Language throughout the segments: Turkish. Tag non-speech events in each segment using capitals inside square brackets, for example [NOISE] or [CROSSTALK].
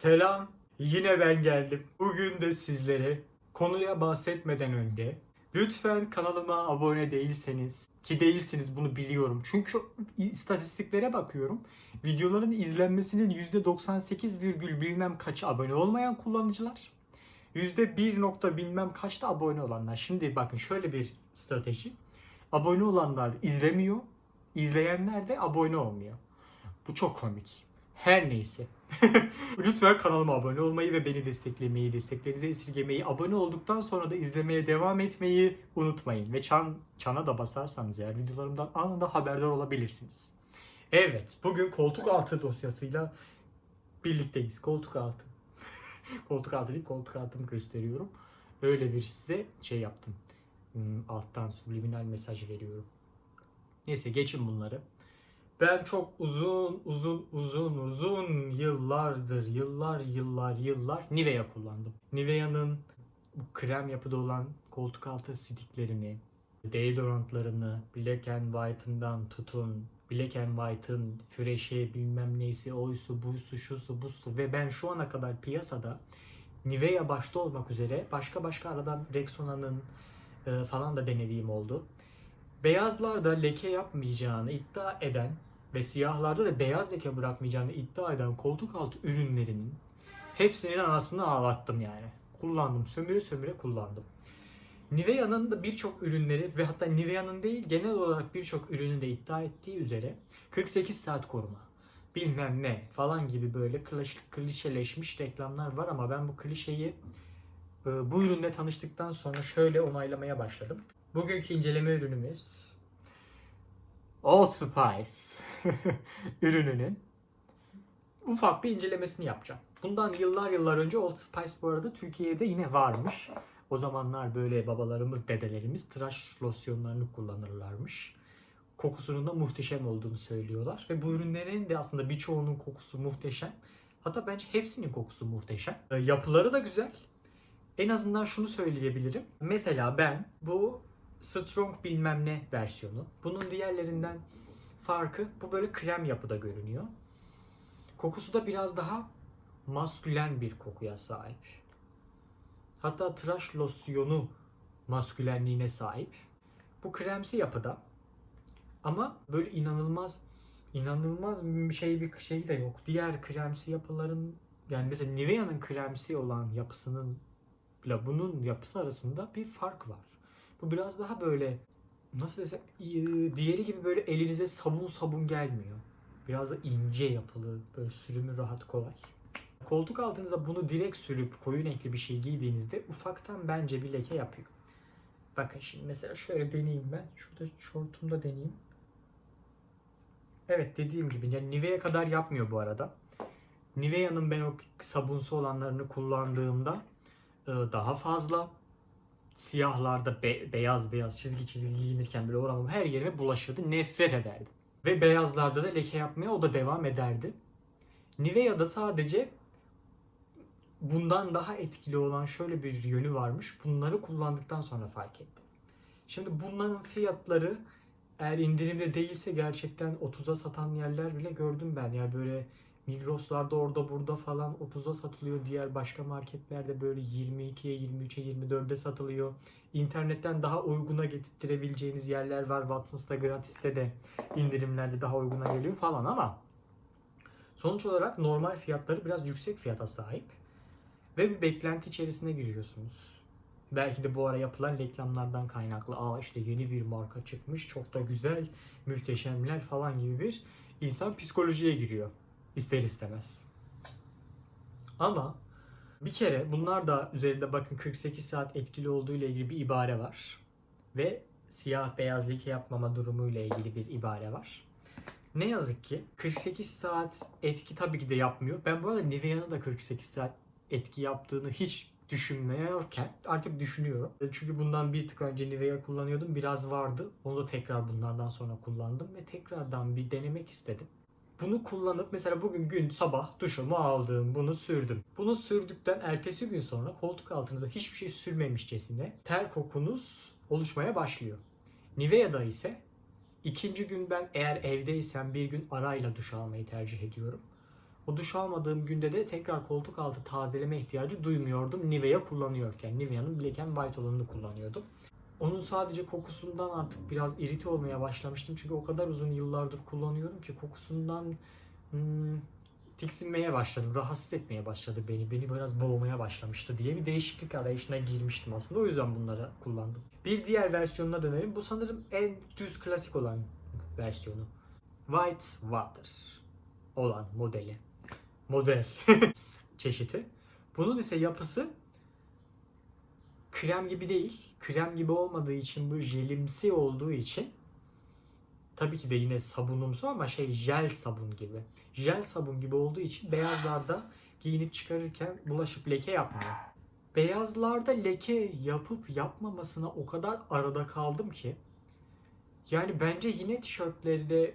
Selam, yine ben geldim. Bugün de sizlere konuya bahsetmeden önce lütfen kanalıma abone değilseniz ki değilsiniz bunu biliyorum. Çünkü istatistiklere bakıyorum. Videoların izlenmesinin %98 virgül bilmem kaçı abone olmayan kullanıcılar. %1 nokta bilmem kaçta abone olanlar. Şimdi bakın şöyle bir strateji. Abone olanlar izlemiyor. izleyenler de abone olmuyor. Bu çok komik. Her neyse. [LAUGHS] Lütfen kanalıma abone olmayı ve beni desteklemeyi, desteklerinizi esirgemeyi, abone olduktan sonra da izlemeye devam etmeyi unutmayın. Ve çan, çana da basarsanız eğer videolarımdan anında haberdar olabilirsiniz. Evet, bugün koltuk altı dosyasıyla birlikteyiz. Koltuk altı. [LAUGHS] koltuk altı değil, koltuk altımı gösteriyorum. Öyle bir size şey yaptım. Hmm, alttan subliminal mesaj veriyorum. Neyse geçin bunları. Ben çok uzun uzun uzun uzun yıllardır yıllar yıllar yıllar Nivea kullandım. Nivea'nın bu krem yapıda olan koltuk altı stiklerini, deodorantlarını, Black and White'ından tutun, Black and White'ın Fresh'e bilmem neyse oysu buysu şusu busu ve ben şu ana kadar piyasada Nivea başta olmak üzere başka başka aradan Rexona'nın e, falan da denediğim oldu. Beyazlarda leke yapmayacağını iddia eden ve siyahlarda da beyaz leke bırakmayacağını iddia eden koltuk altı ürünlerinin hepsinin anasını ağlattım yani. Kullandım. Sömüre sömüre kullandım. Nivea'nın da birçok ürünleri ve hatta Nivea'nın değil genel olarak birçok ürünün de iddia ettiği üzere 48 saat koruma bilmem ne falan gibi böyle kliş- klişeleşmiş reklamlar var ama ben bu klişeyi e, bu ürünle tanıştıktan sonra şöyle onaylamaya başladım. Bugünkü inceleme ürünümüz Old Spice [LAUGHS] ürününün ufak bir incelemesini yapacağım. Bundan yıllar yıllar önce Old Spice bu arada Türkiye'de yine varmış. O zamanlar böyle babalarımız, dedelerimiz tıraş losyonlarını kullanırlarmış. Kokusunun da muhteşem olduğunu söylüyorlar. Ve bu ürünlerin de aslında birçoğunun kokusu muhteşem. Hatta bence hepsinin kokusu muhteşem. E, Yapıları da güzel. En azından şunu söyleyebilirim. Mesela ben bu Strong bilmem ne versiyonu. Bunun diğerlerinden farkı bu böyle krem yapıda görünüyor. Kokusu da biraz daha maskülen bir kokuya sahip. Hatta tıraş losyonu maskülenliğine sahip. Bu kremsi yapıda ama böyle inanılmaz inanılmaz bir şey bir şey de yok. Diğer kremsi yapıların yani mesela Nivea'nın kremsi olan yapısının ile bunun yapısı arasında bir fark var. Bu biraz daha böyle nasıl desem diğeri gibi böyle elinize sabun sabun gelmiyor. Biraz da ince yapılı, böyle sürümü rahat kolay. Koltuk altınıza bunu direkt sürüp koyu renkli bir şey giydiğinizde ufaktan bence bir leke yapıyor. Bakın şimdi mesela şöyle deneyeyim ben. Şurada şortumda deneyeyim. Evet dediğim gibi yani Nivea kadar yapmıyor bu arada. Nivea'nın ben o sabunsu olanlarını kullandığımda e, daha fazla siyahlarda be- beyaz beyaz çizgi çizgi giyinirken böyle oramam her yerime bulaşırdı. Nefret ederdim. Ve beyazlarda da leke yapmaya o da devam ederdi. Nivea'da sadece bundan daha etkili olan şöyle bir yönü varmış. Bunları kullandıktan sonra fark ettim. Şimdi bunların fiyatları eğer indirimde değilse gerçekten 30'a satan yerler bile gördüm ben. Yani böyle Migros'larda orada burada falan 30'a satılıyor. Diğer başka marketlerde böyle 22'ye, 23'e, 24'e satılıyor. İnternetten daha uyguna getirtirebileceğiniz yerler var. Watson's'ta gratis'te de indirimlerde daha uyguna geliyor falan ama sonuç olarak normal fiyatları biraz yüksek fiyata sahip. Ve bir beklenti içerisine giriyorsunuz. Belki de bu ara yapılan reklamlardan kaynaklı. Aa işte yeni bir marka çıkmış, çok da güzel, muhteşemler falan gibi bir insan psikolojiye giriyor ister istemez. Ama bir kere bunlar da üzerinde bakın 48 saat etkili olduğu ile ilgili bir ibare var. Ve siyah beyaz leke yapmama durumu ile ilgili bir ibare var. Ne yazık ki 48 saat etki tabii ki de yapmıyor. Ben bu arada Nivea'nın da 48 saat etki yaptığını hiç düşünmüyorken artık düşünüyorum. Çünkü bundan bir tık önce Nivea kullanıyordum. Biraz vardı. Onu da tekrar bunlardan sonra kullandım ve tekrardan bir denemek istedim. Bunu kullanıp mesela bugün gün sabah duşumu aldım, bunu sürdüm. Bunu sürdükten ertesi gün sonra koltuk altınıza hiçbir şey sürmemişçesine ter kokunuz oluşmaya başlıyor. Nivea'da ise ikinci gün ben eğer evdeysem bir gün arayla duş almayı tercih ediyorum. O duş almadığım günde de tekrar koltuk altı tazeleme ihtiyacı duymuyordum Nivea kullanıyorken. Nivea'nın Black and White olanını kullanıyordum. Onun sadece kokusundan artık biraz irite olmaya başlamıştım. Çünkü o kadar uzun yıllardır kullanıyorum ki kokusundan hmm, tiksinmeye başladım. Rahatsız etmeye başladı beni. Beni biraz boğmaya başlamıştı diye bir değişiklik arayışına girmiştim aslında. O yüzden bunları kullandım. Bir diğer versiyonuna dönelim. Bu sanırım en düz klasik olan versiyonu. White Water olan modeli. Model [LAUGHS] çeşidi. Bunun ise yapısı krem gibi değil. Krem gibi olmadığı için bu jelimsi olduğu için tabii ki de yine sabunumsu ama şey jel sabun gibi. Jel sabun gibi olduğu için beyazlarda giyinip çıkarırken bulaşıp leke yapmıyor. Beyazlarda leke yapıp yapmamasına o kadar arada kaldım ki yani bence yine tişörtlerde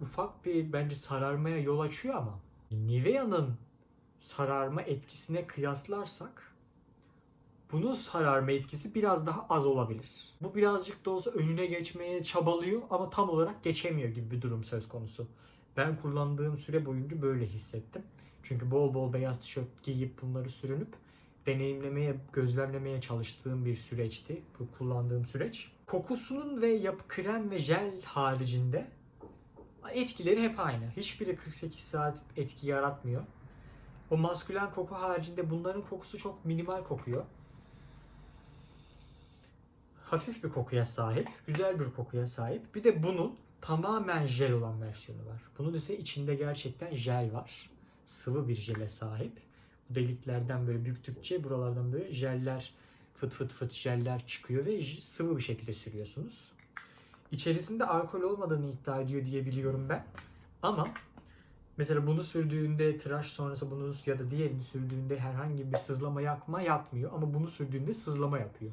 ufak bir bence sararmaya yol açıyor ama Nivea'nın sararma etkisine kıyaslarsak bunun sararma etkisi biraz daha az olabilir. Bu birazcık da olsa önüne geçmeye çabalıyor ama tam olarak geçemiyor gibi bir durum söz konusu. Ben kullandığım süre boyunca böyle hissettim. Çünkü bol bol beyaz tişört giyip bunları sürünüp deneyimlemeye, gözlemlemeye çalıştığım bir süreçti bu kullandığım süreç. Kokusunun ve yapı krem ve jel haricinde etkileri hep aynı. Hiçbiri 48 saat etki yaratmıyor. O maskülen koku haricinde bunların kokusu çok minimal kokuyor. Hafif bir kokuya sahip, güzel bir kokuya sahip. Bir de bunun tamamen jel olan versiyonu var. Bunun ise içinde gerçekten jel var. Sıvı bir jele sahip. Bu deliklerden böyle büktükçe buralardan böyle jeller fıt fıt fıt jeller çıkıyor ve sıvı bir şekilde sürüyorsunuz. İçerisinde alkol olmadığını iddia ediyor diye biliyorum ben. Ama mesela bunu sürdüğünde tıraş sonrası bunu ya da diğerini sürdüğünde herhangi bir sızlama yakma yapmıyor ama bunu sürdüğünde sızlama yapıyor.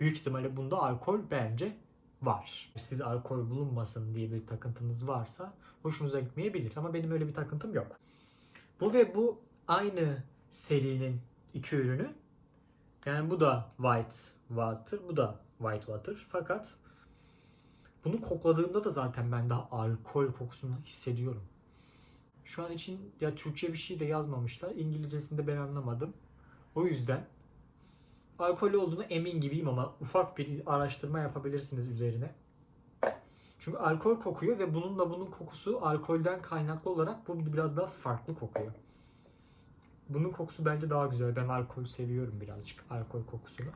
Büyük ihtimalle bunda alkol bence var. Siz alkol bulunmasın diye bir takıntınız varsa hoşunuza gitmeyebilir ama benim öyle bir takıntım yok. Bu ve bu aynı serinin iki ürünü. Yani bu da white water, bu da white water. Fakat bunu kokladığımda da zaten ben daha alkol kokusunu hissediyorum. Şu an için ya Türkçe bir şey de yazmamışlar. İngilizcesinde ben anlamadım. O yüzden alkollü olduğunu emin gibiyim ama ufak bir araştırma yapabilirsiniz üzerine. Çünkü alkol kokuyor ve bununla bunun kokusu alkolden kaynaklı olarak bu biraz daha farklı kokuyor. Bunun kokusu bence daha güzel. Ben alkol seviyorum birazcık. Alkol kokusunu.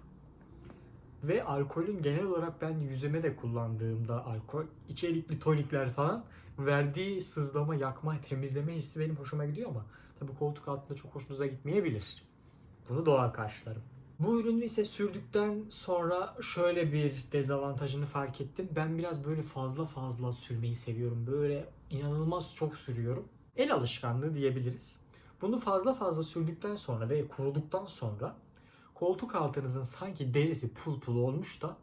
Ve alkolün genel olarak ben yüzüme de kullandığımda alkol içerikli tonikler falan verdiği sızlama, yakma, temizleme hissi benim hoşuma gidiyor ama tabii koltuk altında çok hoşunuza gitmeyebilir. Bunu doğal karşılarım. Bu ürünü ise sürdükten sonra şöyle bir dezavantajını fark ettim. Ben biraz böyle fazla fazla sürmeyi seviyorum. Böyle inanılmaz çok sürüyorum. El alışkanlığı diyebiliriz. Bunu fazla fazla sürdükten sonra ve kuruduktan sonra koltuk altınızın sanki derisi pul pul olmuş da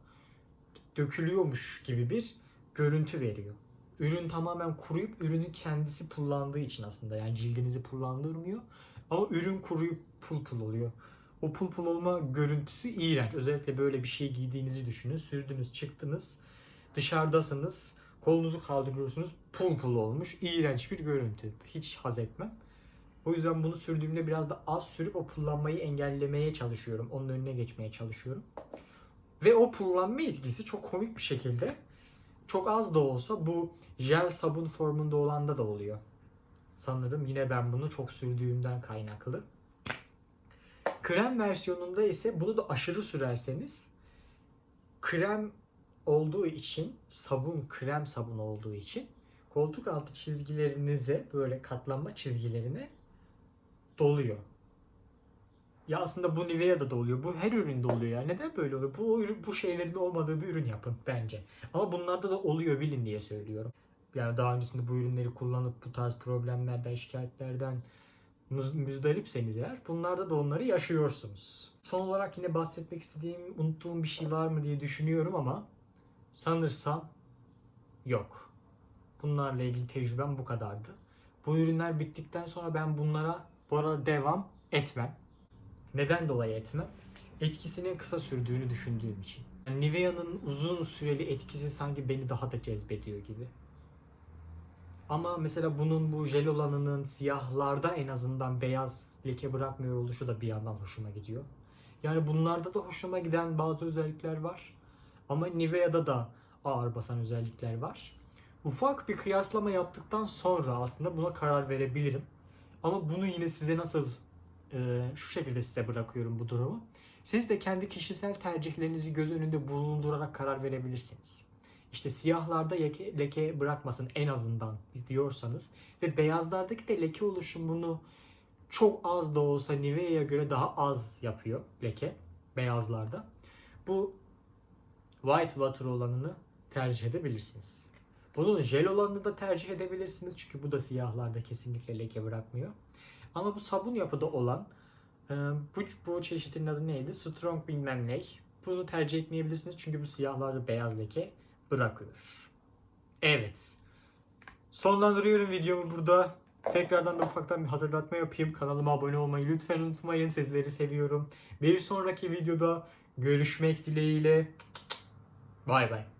dökülüyormuş gibi bir görüntü veriyor. Ürün tamamen kuruyup ürünün kendisi pullandığı için aslında yani cildinizi pullandırmıyor. Ama ürün kuruyup pul pul oluyor. O pul pul olma görüntüsü iğrenç. Özellikle böyle bir şey giydiğinizi düşünün. Sürdünüz, çıktınız, dışarıdasınız, kolunuzu kaldırıyorsunuz, pul pul olmuş. iğrenç bir görüntü. Hiç haz etmem. O yüzden bunu sürdüğümde biraz da az sürüp o pullanmayı engellemeye çalışıyorum. Onun önüne geçmeye çalışıyorum. Ve o pullanma etkisi çok komik bir şekilde çok az da olsa bu jel sabun formunda olanda da oluyor. Sanırım yine ben bunu çok sürdüğümden kaynaklı. Krem versiyonunda ise bunu da aşırı sürerseniz krem olduğu için sabun krem sabun olduğu için koltuk altı çizgilerinize böyle katlanma çizgilerine doluyor. Ya aslında bu Nivea'da da oluyor. Bu her üründe oluyor ya. Neden böyle oluyor? Bu bu şeylerin olmadığı bir ürün yapın bence. Ama bunlarda da oluyor bilin diye söylüyorum. Yani daha öncesinde bu ürünleri kullanıp bu tarz problemlerden, şikayetlerden müzdaripseniz eğer bunlarda da onları yaşıyorsunuz. Son olarak yine bahsetmek istediğim, unuttuğum bir şey var mı diye düşünüyorum ama sanırsam yok. Bunlarla ilgili tecrübem bu kadardı. Bu ürünler bittikten sonra ben bunlara bu arada devam etmem. Neden dolayı etmem? Etkisinin kısa sürdüğünü düşündüğüm için. Yani Nivea'nın uzun süreli etkisi sanki beni daha da cezbediyor gibi. Ama mesela bunun bu jel olanının siyahlarda en azından beyaz leke bırakmıyor oluşu da bir yandan hoşuma gidiyor. Yani bunlarda da hoşuma giden bazı özellikler var. Ama Nivea'da da ağır basan özellikler var. Ufak bir kıyaslama yaptıktan sonra aslında buna karar verebilirim. Ama bunu yine size nasıl e, şu şekilde size bırakıyorum bu durumu. Siz de kendi kişisel tercihlerinizi göz önünde bulundurarak karar verebilirsiniz. İşte siyahlarda leke, leke bırakmasın en azından diyorsanız ve beyazlardaki de leke oluşumunu çok az da olsa Nivea'ya göre daha az yapıyor leke beyazlarda. Bu white water olanını tercih edebilirsiniz. Bunun jel olanını da tercih edebilirsiniz çünkü bu da siyahlarda kesinlikle leke bırakmıyor. Ama bu sabun yapıda olan e, bu, bu çeşitin adı neydi? Strong bilmem ne. Bunu tercih etmeyebilirsiniz çünkü bu siyahlarda beyaz leke bırakıyor. Evet. Sonlandırıyorum videomu burada. Tekrardan da ufaktan bir hatırlatma yapayım. Kanalıma abone olmayı lütfen unutmayın. Sizleri seviyorum. Bir sonraki videoda görüşmek dileğiyle. Bay bay.